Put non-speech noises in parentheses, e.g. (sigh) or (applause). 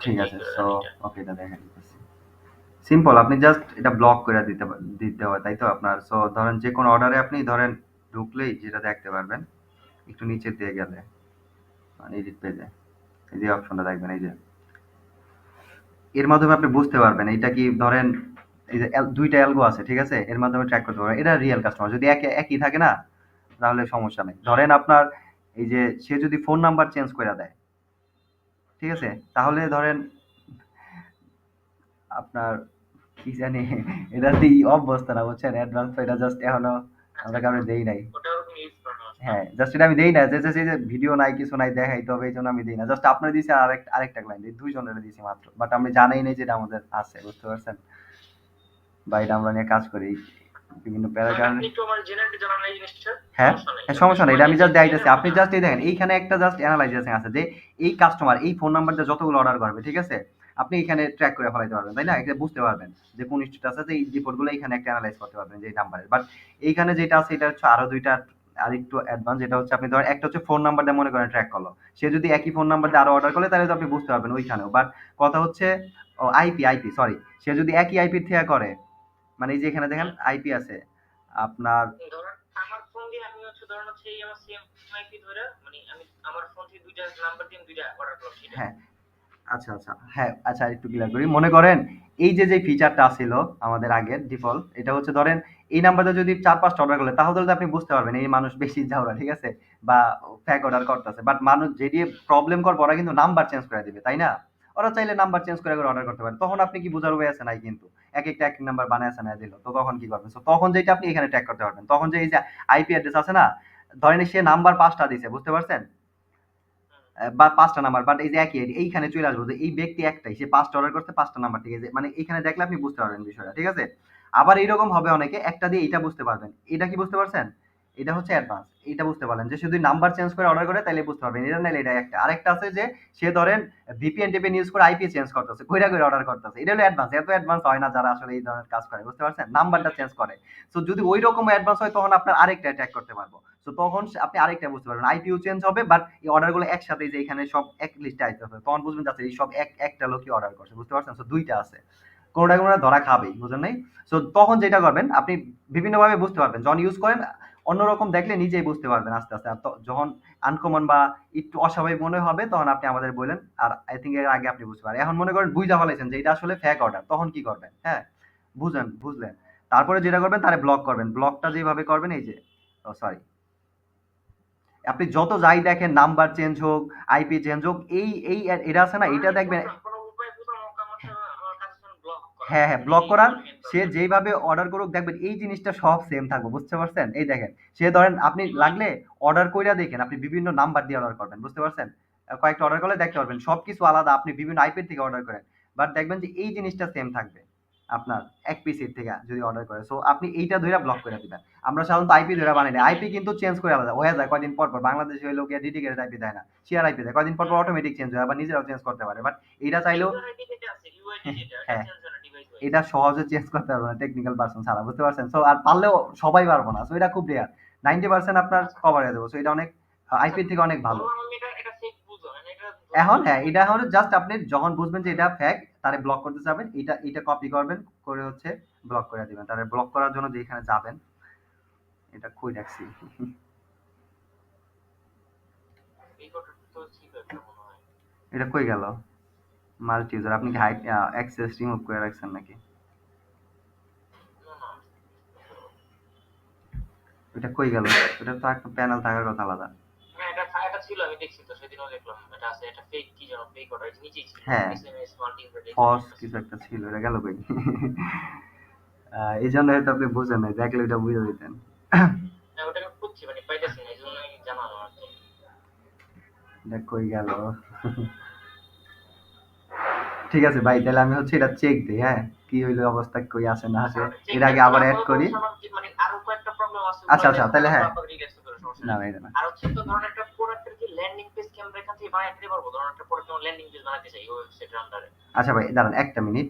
ঠিক আছে so okay এটা দেখা দিতেছি সিম্পল আপনি জাস্ট এটা ব্লক করে দিতে দিতে হয় তাই তো আপনার? সো ধরেন যে কোনো অর্ডারে আপনি ধরেন ঢুকলেই যেটা দেখতে পারবেন একটু নিচে দিয়ে গেলে মানে এডিট পেজে এই যে অপশনটা দেখবেন এই যে। এর মাধ্যমে আপনি বুঝতে পারবেন এটা কি ধরেন এই যে দুইটা অ্যালগো আছে ঠিক আছে? এর মাধ্যমে ট্র্যাক করতে পারবেন। এটা রিয়েল কাস্টমার যদি একই একই থাকে না তাহলে সমস্যা নেই। ধরেন আপনার এই যে সে যদি ফোন নাম্বার চেঞ্জ করে দেয় ঠিক আছে? তাহলে ধরেন আপনার কি জানি এটা দিয়ে অবস্থা না বুঝছেন? অ্যাডভান্স এটা জাস্ট এখনও আমরা কারণে দেই নাই। হ্যাঁ জাস্ট এটা আমি দেই না যে যে- ভিডিও নাই কিছু নাই দেখাই তবে এই জন্য আমি দেই না। জাস্ট আপনার দিয়েছি আর আরেকটা আরেকটা ক্লায়েন্ট এই দুইজনের দিয়েছি মাত্র। বাট আমি জানাই নাই যে এটা আমাদের আছে বুঝতে পারছেন? বা এটা আমরা নিয়ে কাজ করি বিভিন্ন প্যারা কারণে। হ্যাঁ? সমস্যা নেই। হ্যাঁ, সমস্যা নেই এটা আমি জাস্ট দেখাইতেছি। আপনি জাস্ট এই দেখেন এইখানে একটা জাস্ট অ্যানালাইজেশন আছে যে এই কাস্টমার এই ফোন নাম্বারটা যতগুলো অর্ডার করবে ঠিক আছে? আপনি এখানে ট্র্যাক করে ফেলাইতে পারবেন তাই না? এটা বুঝতে পারবেন যে কোন স্টেটাস আছে এই রিপোর্টগুলো এখানে একটা অ্যানালাইজ করতে পারবেন যে এই নাম্বারের বাট এইখানে যেটা আছে এটা হচ্ছে আরও দুইটা আর একটু অ্যাডভান্স যেটা হচ্ছে আপনি ধরেন একটা হচ্ছে ফোন নাম্বার দিয়ে মনে করেন ট্র্যাক করল। সে যদি একই ফোন নাম্বার দিয়ে আরও অর্ডার করে তাহলে তো আপনি বুঝতে পারবেন ওইখানেও। বাট কথা হচ্ছে আইপি আইপি সরি সে যদি একই আইপি থেকে করে মানে এই যে এখানে দেখেন আইপি আছে আপনার মানে হ্যাঁ আচ্ছা আচ্ছা হ্যাঁ আচ্ছা একটু ক্লিয়ার করি। মনে করেন, এই যে যে ফিচারটা আমাদের আগের ডিফল্ট এটা হচ্ছে ধরেন, এই নাম্বারটা যদি চার পাঁচটা অর্ডার করলে, তাহলে আপনি বুঝতে পারবেন, এই মানুষ বেশি ঠিক আছে? বা ফ্যাক অর্ডার করতেছে। বাট মানুষ যে দিয়ে প্রবলেম করবে, ওরা কিন্তু নাম্বার চেঞ্জ করে দিবে, তাই না? ওরা চাইলে নাম্বার চেঞ্জ করে অর্ডার করতে পারে। তখন আপনি কি বোঝার উপায় আছে? নাই কিন্তু। এক একটা এক নাম্বার বানায় না দিল। তো তখন কি করবেন? তো তখন যেটা আপনি এখানে ট্র্যাক করতে পারবেন তখন যে এই যে আইপি অ্যাড্রেস আছে না ধরেন সে নাম্বার পাঁচটা দিছে বুঝতে পারছেন? বা পাঁচটা নাম্বার বাট এই যে একই আইডি এইখানে চলে আসব যে এই ব্যক্তি একটাই সে পাঁচটা অর্ডার করতে পাঁচটা নাম্বার ঠিক আছে মানে এখানে দেখলে আপনি বুঝতে পারবেন বিষয়টা ঠিক আছে? আবার এইরকম হবে অনেকে একটা দিয়ে এটা বুঝতে পারবেন। এটা কি বুঝতে পারছেন? এটা হচ্ছে অ্যাডভান্স এটা বুঝতে পারলেন যে শুধু নাম্বার চেঞ্জ করে অর্ডার করে তাহলে বুঝতে পারবেন। এটা নাইলে এটা একটা। আরেকটা আছে যে সে ধরেন ভিপিএন টিপে ইউজ করে আইপি চেঞ্জ করতেছে, কইরা করে অর্ডার করতেছে। এটা হলো অ্যাডভান্স এত অ্যাডভান্স হয় না যারা আসলে এই ধরনের কাজ করে, বুঝতে পারছেন? নাম্বারটা চেঞ্জ করে। সো যদি ওই রকম অ্যাডভান্স হয় তখন আপনার আরেকটা অ্যাটাক করতে পারব। সো তখন আপনি আরেকটা বুঝতে পারবেন। আইপিও চেঞ্জ হবে বাট এই অর্ডারগুলো একসাথে যে এখানে সব এক লিস্টে আসতে হবে, তখন বুঝবেন যাচ্ছে এই সব এক একটা লোকই অর্ডার করছে, বুঝতে পারছেন? সো দুইটা আছে। কোনোটা কোনো ধরা খাবেই, বুঝলেন নাই? সো তখন যেটা করবেন, আপনি বিভিন্নভাবে বুঝতে পারবেন। যখন ইউজ করেন অন্যরকম দেখলে নিজেই বুঝতে পারবেন আস্তে আস্তে। আর যখন আনকমন বা একটু অস্বাভাবিক মনে হবে, তখন আপনি আমাদের বললেন, আর আই থিঙ্ক এর আগে আপনি বুঝতে পারেন। এখন মনে করেন বুঝতে ফেলাইছেন যে এটা আসলে ফ্যাক অর্ডার তখন কি করবেন? হ্যাঁ বুঝলেন বুঝলেন। তারপরে যেটা করবেন, তারে ব্লক করবেন। ব্লকটা যেভাবে করবেন, এই যে সরি আপনি যত যাই দেখেন নাম্বার চেঞ্জ হোক আইপি চেঞ্জ হোক, এই এই এটা আছে না, এটা দেখবেন কোনো উপায় বুঝানো হোক আমার সাথে আমার কাছে ব্লক করা হ্যাঁ হ্যাঁ ব্লক করার সে যেভাবে অর্ডার করুক দেখবেন এই জিনিসটা সব সেম থাকবে বুঝতে পারছেন? এই দেখেন সে ধরেন আপনি লাগলে অর্ডার কইরা দেখেন আপনি বিভিন্ন নাম্বার দিয়ে অর্ডার করবেন বুঝতে পারছেন? কয়েকটা অর্ডার করলে দেখতে পারবেন সবকিছু আলাদা আপনি বিভিন্ন আইপি থেকে অর্ডার করেন। বাট দেখবেন যে এই জিনিসটা সেম থাকবে আপনার এক পিসির থেকে যদি অর্ডার করে সো আপনি এইটা ধরে ব্লক করে দিবেন। আমরা সাধারণত আইপি ধরে বানাই না। আইপি কিন্তু চেঞ্জ করে আলাদা হয়ে যায় কয়দিন পর পর। বাংলাদেশে হইল গিয়ে ডিডিকেটেড আইপি দেয় না শেয়ার আইপি দেয় কয়দিন পর পর অটোমেটিক চেঞ্জ হয় আবার নিজেরাও চেঞ্জ করতে পারে। বাট এইটা চাইলেও (laughs) হ্যাঁ। এটা সহজে চেঞ্জ করতে পারব না টেকনিক্যাল পারসন ছাড়া বুঝতে পারছেন? সো আর পারলেও সবাই পারব না সো এটা খুব রেয়ার নাইনটি পার্সেন্ট আপনার কভার হয়ে যাব সো এটা অনেক আইপি থেকে অনেক ভালো। এখন হ্যাঁ এটা হলো জাস্ট আপনি যখন বুঝবেন যে এটা ফ্যাক তারে ব্লক করতে যাবেন এটা এটা কপি করবেন করে হচ্ছে ব্লক করে দিবেন তারে ব্লক করার জন্য যেখানে যাবেন এটা খুই রাখছি এটা কই গেল? মাল্টি ইউজার আপনি কি হাইট অ্যাক্সেস রিমুভ করে রাখছেন নাকি? এটা কই গেল? এটা তো একটা প্যানেল থাকার কথা আলাদা। হ্যাঁ। ফস কিছু একটা ছিল এটা গেল কই? এই জন্য হয়তো আপনি বুঝেন নাই দেখলে এটা বুঝে দিতেন। এটা কই গেল? ঠিক আছে ভাই তাহলে আমি হচ্ছে এটা চেক দিই হ্যাঁ? কি হইল অবস্থা কই আছে না আসে এর আগে আবার অ্যাড করি। আচ্ছা, আচ্ছা, তাহলে হ্যাঁ। না ভাই না আর হচ্ছে তো ধরুন একটা প্রোডাক্টের কি ল্যান্ডিং পেজ কি আমরা এখান থেকে বানাইতে পারব ধরুন একটা প্রোডাক্ট ল্যান্ডিং পেজ বানাতে চাই ওয়েবসাইটের আন্ডারে আচ্ছা ভাই দাঁড়ান একটা মিনিট